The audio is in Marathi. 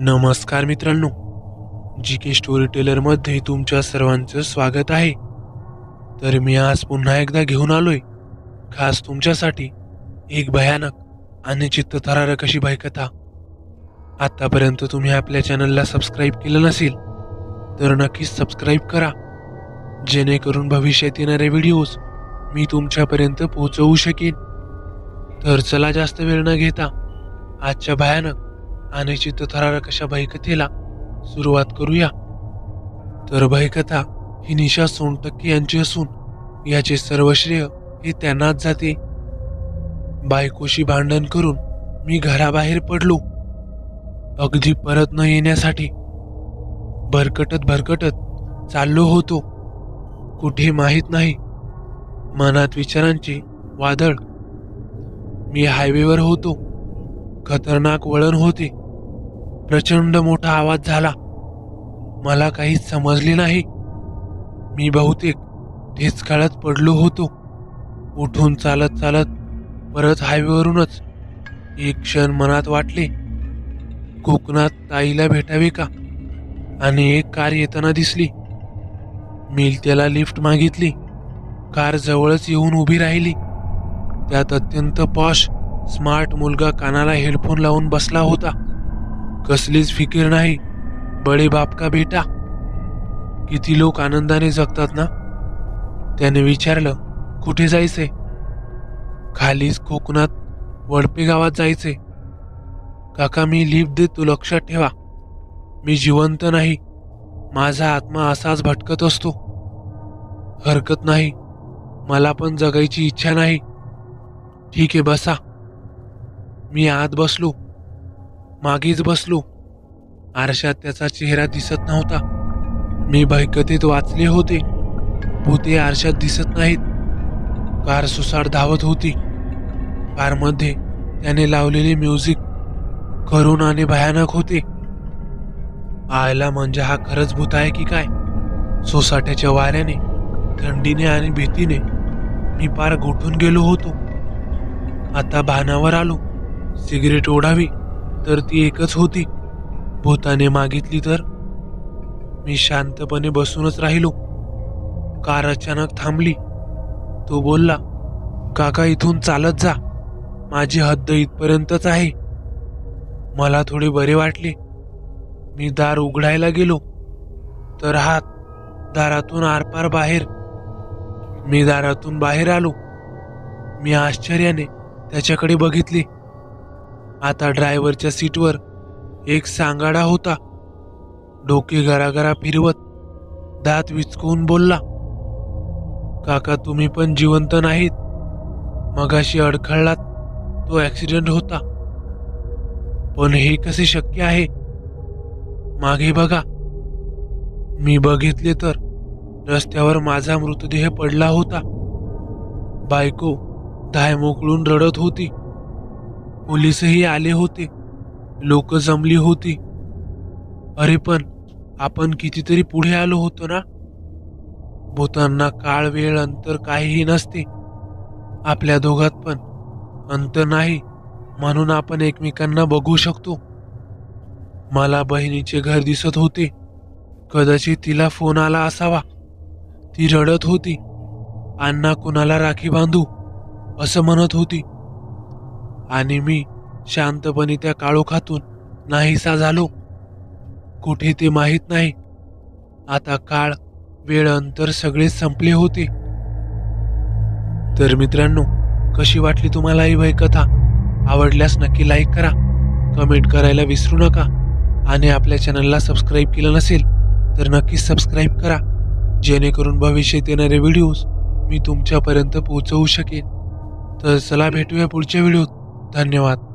नमस्कार मित्रांनो जी के स्टोरी टेलरमध्ये तुमच्या सर्वांचं स्वागत आहे. तर मी आज पुन्हा एकदा घेऊन आलोय. खास तुमच्यासाठी एक भयानक आणि चित्तथरारक अशी भयकथा. आतापर्यंत तुम्ही आपल्या चॅनलला सबस्क्राईब केलं नसेल तर नक्कीच सबस्क्राईब करा. जेणेकरून भविष्यात येणारे व्हिडिओज मी तुमच्यापर्यंत पोहोचवू शकेन. तर चला जास्त वेळ न घेता आजच्या भयानक आणि चित्तथरारक अशा भयकथेला सुरुवात करूया. तर भयकथा ही निशा सोनटक्के यांची असून याचे सर्व श्रेय हे त्यांनाच जाते. बायकोशी भांडण करून मी घराबाहेर पडलो. अगदी परत न येण्यासाठी भरकटत भरकटत चाललो होतो. कुठे माहीत नाही. मनात विचारांचे वादळ. मी हायवेवर होतो. खतरनाक वळण होते. प्रचंड मोठा आवाज झाला. मला काहीच समजले नाही. मी बहुतेक ठेचकाळत पडलो होतो. उठून चालत चालत परत हायवेवरूनच एक क्षण मनात वाटले कोकणात ताईला भेटावे का? आणि एक कार येताना दिसली. मी त्याला लिफ्ट मागितली. कार जवळच येऊन उभी राहिली. त्यात अत्यंत पॉश स्मार्ट मुलगा कानाला हेडफोन लावून बसला होता. कसलीच फिकीर नाही. बडे बाप का बेटा? किती लोक आनंदाने जगतात ना? त्याने विचारलं कुठे जायचे? खालीच कोकणात वडपे गावात जायचे. काका मी लिफ्ट देतो लक्षात ठेवा. मी जिवंत नाही. माझा आत्मा असाच भटकत असतो. हरकत नाही. मला पण जगायची इच्छा नाही. ठीक आहे बसा. मी आत बसलो. मागेच बसलो. आरशात त्याचा चेहरा दिसत नव्हता. मी भयकथेत वाचले होते. भूते आरशात दिसत नाहीत. कार सुसाट धावत होती. कारमध्ये त्याने लावलेले म्युझिक करुण आणि भयानक होते. आयला म्हणजे हा खरंच भूत आहे की काय? सोसाट्याच्या वाऱ्याने थंडीने आणि भीतीने मी पार गोठून गेलो होतो. आता भानावर आलो. सिगरेट ओढावी. तर ती एकच होती. भूताने मागितली तर मी शांतपणे बसूनच राहिलो. कार अचानक थांबली. तो बोलला काका इथून चालत जा. माझी हद्द इथपर्यंतच आहे. मला थोडे बरे वाटले. मी दार उघडायला गेलो. तर हात दारातून आरपार बाहेर. मी दारातून बाहेर आलो. मी आश्चर्याने त्याच्याकडे बघितले. आता ड्रायव्हरच्या सीटवर एक सांगाडा होता. डोके गरागरा फिरवत दात विचकवून बोलला काका तुम्ही पण जिवंत नाहीत. मगाशी अडखळलात तो ॲक्सिडेंट होता. पण हे कसे शक्य आहे? मागे बघा. मी बघितले तर रस्त्यावर माझा मृतदेह पडला होता. बायको धाय मोकळून रडत होती. पोलीसही आले होते. लोक जमली होती. अरे पण आपण कितीतरी पुढे आलो होतो ना? भूतांना काळ वेळ अंतर काहीही नसते. आपल्या दोघात पण अंतर नाही म्हणून आपण एकमेकांना बघू शकतो. मला बहिणीचे घर दिसत होते. कदाचित तिला फोन आला असावा. ती रडत होती. अण्णा कुणाला राखी बांधू? असं म्हणत होती. आणि मी शांतपणे त्या काळोखातून नाहीसा झालो. कुठे ते माहीत नाही. आता काळ वेळ अंतर सगळे संपले होते. तर मित्रांनो कशी वाटली तुम्हाला ही वय कथा? आवडल्यास नक्की लाईक करा कमेंट करायला विसरू नका आणि आपल्या चॅनलला सबस्क्राईब केलं नसेल तर नक्की सबस्क्राईब करा जेणेकरून भविष्यात येणारे व्हिडिओज मी तुमच्यापर्यंत पोहोचवू शकेन. तर चला भेटूया पुढच्या व्हिडिओत. धन्यवाद.